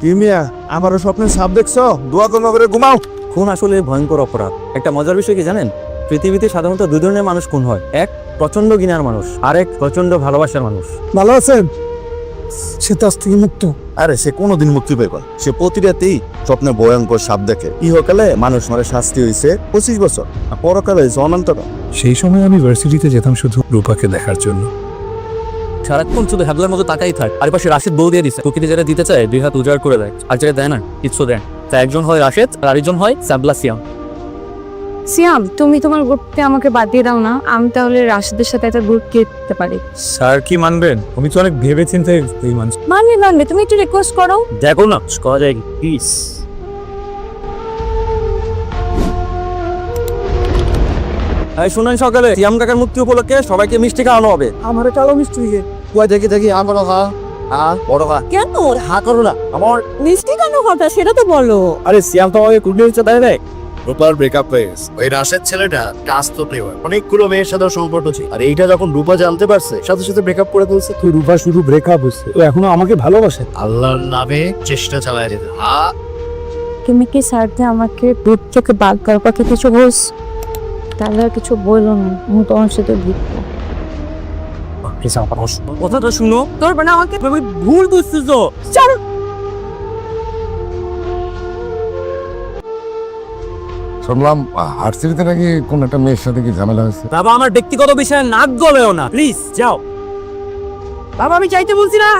কি মিয়া? আমারও স্বপ্নে সাপ দেখছ? দোয়া কর্ম করে ঘুমাও। খুন আসলে ভয়ঙ্কর অপরাধ। একটা মজার বিষয় কি জানেন? পৃথিবীতে সাধারণত দুই ধরনের মানুষ খুন হয়। এক প্রচণ্ড ঘৃণার মানুষ। আর এক প্রচণ্ড ভালোবাসার মানুষ। ভালো আছেন? সে তার থেকে মুক্ত। আরে সে কোনোদিন মুক্তি পাইব। সে প্রতি রাতেই স্বপ্নে ভয়ঙ্কর সাপ দেখে। ইহকালে মানুষ মারে শাস্তি হয়েছে পঁচিশ বছর। আর পরকালে হয়েছে অনন্তকাল সেই সময় আমি ভার্সিটিতে যেতাম শুধু রূপাকে দেখার জন্য। সারাক্ষণ শুধু হ্যাবলার মতো তাকাই থাক। আর পাশে রাশেদ বউ দিয়ে দিচ্ছে প্রকৃতি যেটা দিতে চায় দুই হাত উজাড় করে দেয়। আর যেটা দেয় না কিচ্ছু দেয় না। তা একজন হয় রাশেদ আর আরেকজন হয় স্যাবলা সিয়াম। সিয়াম তুমি তোমার গ্রুপকে আমাকে বাদ দিয়ে দাও না। আমি তাহলে রাশিদের সাথে একটা গ্রুপ দিতে পারি। স্যার কি মানবেন? আমি তো অনেক ভেবে চিন্তে এই মানুষ। মানবে মানবে। তুমি একটু রিকোয়েস্ট করো। দেখো না করা যায় প্লিজ এই শুনেন সকালে সিয়াম কাকার মুক্তি উপলক্ষে সবাইকে মিষ্টি খাওয়ানো হবে। আমার কালো মিষ্টি কই দেখি দেখি আমার হা আ বড় খা কেন? হা করো না আমার মিষ্টি কেন কথা সেটা তো বলো। আরে সিয়াম তো আমাকে কুড়ি হচ্ছে তাই দেয় রূপার ব্রেকআপ হয়ে গেছে। ওই রাশের ছেলেটা কাস্ত প্লেয়ার অনেকগুলো মেয়ের সাথে সম্পর্ক ছিল। আর এইটা যখন রূপা জানতে পারছে সাথে সাথে ব্রেকআপ করে ফেলছে। তো রূপা শুধু ব্রেকআপ হচ্ছে ও এখনও আমাকে ভালোবাসে। আল্লাহর নামে চেষ্টা চালায় যেতে। হা। তুমি কি স্যারতে আমাকে গ্রুপ থেকে করার কথা কিছু বলছ? তাহলে কিছু বলল না। আমি তোমার সাথে ঘুরবো কথাটা শুনো। তোর মানে আমাকে তুমি ভুল বুঝতেছো। শুনলাম হার্সিটিতে নাকি কোন একটা মেয়ের সাথে কি ঝামেলা হয়েছে? বাবা আমার ব্যক্তিগত বিষয়ে নাক গলেও না। প্লিজ যাও। বাবা আমি চাইতে বলছি না।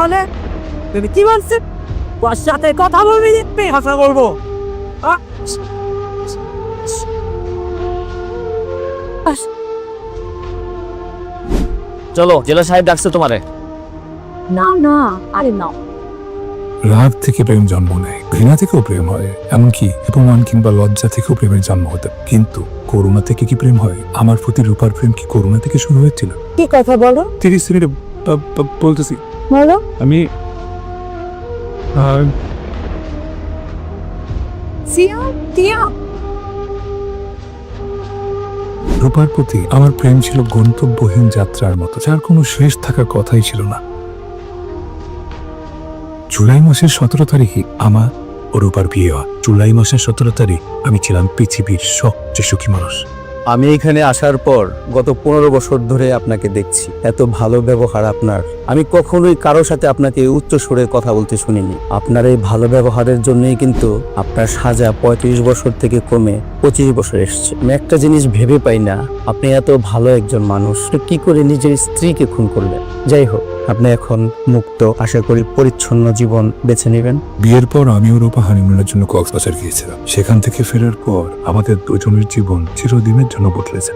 মানে? তুমি কি বলছে? ওর সাথে কথা বলবি দেখবে কথা বলব। চলো জেলা সাহেব ডাকছে তোমারে। না না আরে না। রাগ থেকে প্রেম জন্ম নেয় ঘৃণা থেকেও প্রেম হয় এমনকি অপমান কিংবা লজ্জা থেকেও প্রেমের জন্ম হতে কিন্তু করুণা থেকে কি প্রেম হয়? আমার প্রতি রূপার প্রেম কি করুণা থেকে শুরু হয়েছিল? কি কথা বলো? তিরিশ মিনিটে বলতেছি বলো। আমি সিয়াম সিয়াম রূপার প্রতি আমার প্রেম ছিল গন্তব্যহীন যাত্রার মতো যার কোনো শেষ থাকার কথাই ছিল না। জুলাই মাসের সতেরো তারিখে আমার ও রূপার বিয়ে হয়। জুলাই মাসের সতেরো তারিখ আমি ছিলাম পৃথিবীর সবচেয়ে সুখী মানুষ। আমি এখানে আসার পর গত পনেরো বছর ধরে আপনাকে দেখছি। এত ভালো ব্যবহার আপনার। আমি কখনোই কারোর সাথে আপনাকে উচ্চ সুরে কথা বলতে শুনিনি। আপনার এই ভালো ব্যবহারের জন্যই কিন্তু আপনার সাজা পঁয়ত্রিশ বছর থেকে কমে পঁচিশ বছর এসছে। আমি একটা জিনিস ভেবে পাই না, আপনি এত ভালো একজন মানুষ। কি করে নিজের স্ত্রীকে খুন করলেন? যাই হোক আপনি এখন মুক্ত আশা করি পরিচ্ছন্ন জীবন বেছে নেবেন। বিয়ের পর আমি ও রূপা হানিমুনের জন্য কক্সবাজার গিয়েছিলাম। সেখান থেকে ফেরার পর আমাদের দুজনের জীবন চিরদিনের জন্য বদলেছে।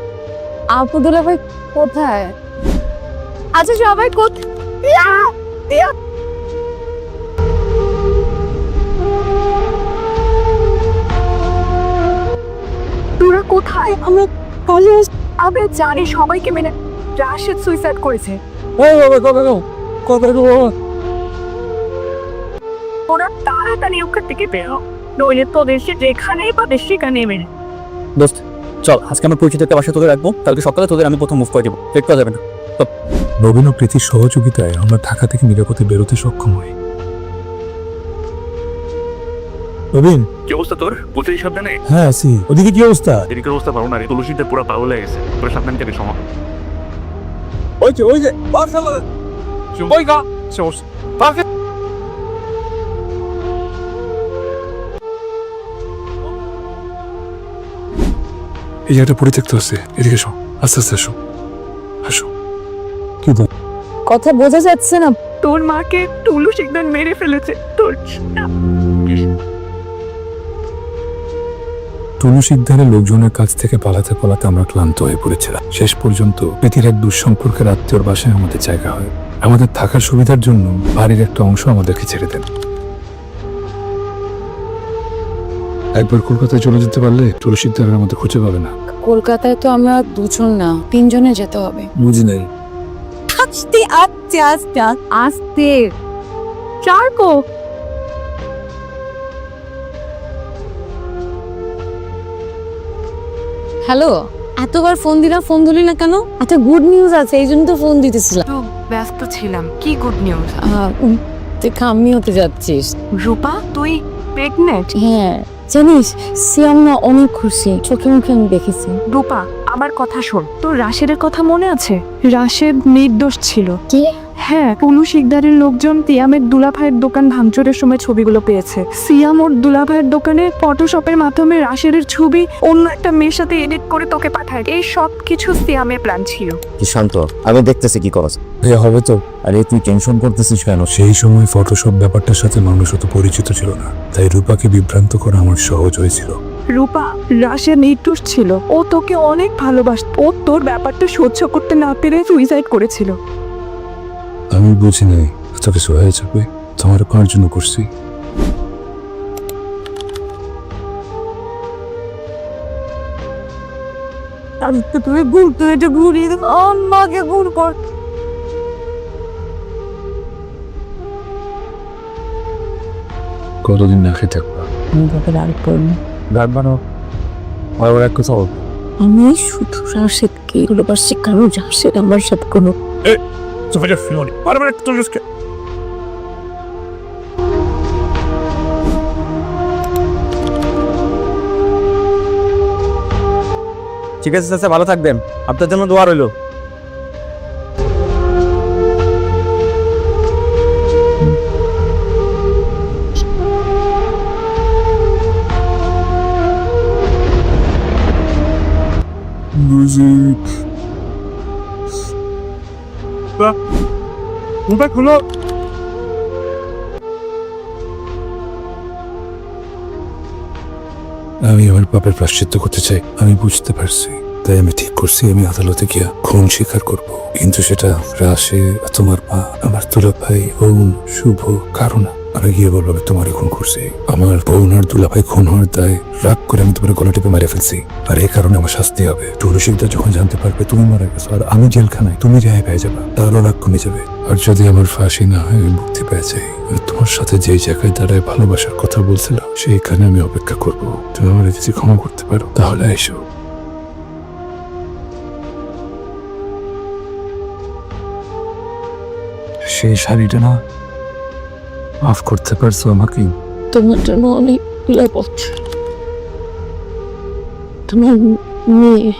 আপু দুলা ভাই কোথায়? আচ্ছা সবাই কোথায় তোরা কোথায়? আমরা কলেজ আমরা জানি সবাইকে মেনে রাশেদ সুইসাইড করেছে। ওরা তাড়াতাড়ি ওখান থেকে বেরো নইলে তোদের সে যেখানেই পাবে সেখানেই মেরে দোস্ত চল আজকে আমার পরিচিত একটা বাসা তোকে রাখব। কালকে সকালে তোদের আমি প্রথম মুভ করে দেবো। চেক করা যাবে না। নবীন ও প্রীতির সহযোগিতায় আমরা ঢাকা থেকে নিরাপদে বেরোতে সক্ষম হই। নবীন? কি অবস্থা তোর? পুলিশের সাবধানে হ্যাঁ আছি। ওদিকে কি অবস্থা? এদিকের অবস্থা ভালো না রে। তুলসীতে পুরো পাগল হয়ে গেছে। তোর সাবধান থেকে সময় ওই যে ওই যে বাসা ওই গা এই জায়গাটা পরিত্যক্ত আছে। এদিকে এসো। আস্তে আস্তে আসো আসো কি বল কথা বোঝা যাচ্ছে না। তোর মাকে টুলু একদম মেরে ফেলেছে। তোর সিদ্ধারের লোকজনের কাছ থেকে পালাতে পালাতে আমরা ক্লান্ত হয়ে পড়েছিলাম। শেষ পর্যন্ত প্রীতির এক দুঃসম্পর্কের আত্মীয়র বাসায় আমাদের জায়গা হয়। আমাদের থাকার সুবিধার জন্য বাড়ির একটা অংশ আমাদেরকে ছেড়ে দেন। একবার কলকাতায় চলে যেতে পারলে টুলু সিদ্ধারের আমাদের খুঁজে পাবে না। কলকাতায় তো আমরা দুজন না তিনজনে যেতে হবে। বুঝি নাই। আস্তে আস্তে আস্তে আস্তে। চারকো হ্যালো এতবার ফোন দিলাম ফোন ধরলি না কেন? একটা গুড নিউজ আছে এই জন্য তো ফোন দিতেছিলাম। ব্যস্ত ছিলাম কি গুড নিউজ আহ, উম, তুই হতে যাচ্ছিস। রূপা তুই প্রেগনেন্ট হ্যাঁ জানিস সিয়াম না অনেক খুশি চোখে মুখে আমি দেখেছি। রূপা আমার কথা শোন তোর রাশেদের কথা মনে আছে? রাশেদ নির্দোষ ছিল। কি? হ্যাঁ পুলু শিকদারের লোকজন সিয়ামের দুলাভাইয়ের দোকান ভাঙচুরের সময় ছবিগুলো পেয়েছে। সিয়াম ওর দুলাভাইয়ের দোকানে ফটোশপের মাধ্যমে রাশেদের ছবি অন্য একটা মেয়ের সাথে এডিট করে তোকে পাঠায়। এই সব কিছু সিয়ামের প্ল্যান ছিল। শান্ত? আমি দেখতেছি কি করছ এ হবে তো। আরে তুই টেনশন করতেছিস কেন? সেই সময় ফটোশপ ব্যাপারটার সাথে মানুষ অত পরিচিত ছিল না। তাই রূপাকে বিভ্রান্ত করা আমার সহজ হয়েছিল। রূপা রাশেদ নির্দোষ ছিল। ও তোকে অনেক ভালোবাসত। ও তোর ব্যাপারটা সহ্য করতে না পেরে সুইসাইড করেছিল। আমি বুঝি নাই এত কিছু হয়ে যাবে তোমার কার জন্য করছি। তুমি এটা ঘুরিয়ে দেবো। আমাকে কর। কতদিন না খেয়ে থাকবা? আমি তোকে রাগ করব বানাও আর এক কথা। আমি শুধু রাশেদকে ভালোবাসি কারণ রাশেদ আমার সাথে কোনো Sofia Fioni. Para ver que tu que. ঠিক আছে চাচা ভালো থাকবেন আপনার জন্য দোয়া রইল Rubek হলো আমি আমার পাপের প্রাশ্চিত্য করতে চাই। আমি বুঝতে পারছি। তাই আমি ঠিক করছি, আমি আদালতে গিয়া খুন স্বীকার করব। কিন্তু সেটা রাশে, তোমার মা, আমার তুলা ভাই অরুণ শুভ কারণ আমি গিয়ে বলব, আমি তোমারই খুন করছি। আমার বোন আর দুলা ভাই খুন হওয়ার দায় রাগ করে আমি তোমার গলা টিপে মেরে ফেলছি। আর এই কারণে আমার শাস্তি হবে। টুরুশিকদা যখন জানতে পারবে, তুমি মারা গেছো, আর আমি জেলখানায়, তুমি রেহাই পেয়ে যাবে তাহলে রাগ কমে যাবে। আর যদি আমার ফাঁসি না হয়, আমি মুক্তি পেয়ে যাই। তোমার সাথে যেই জায়গায় দাঁড়ায় ভালোবাসার কথা বলছিলাম, সেইখানে আমি অপেক্ষা করব। তুমি আমার যদি ক্ষমা করতে পারো, তাহলে এসো। সেই শাড়িটা না মাফ করতে পারছ আমাকে? তোমার জন্য অনেক পথ তোমার মেয়ে।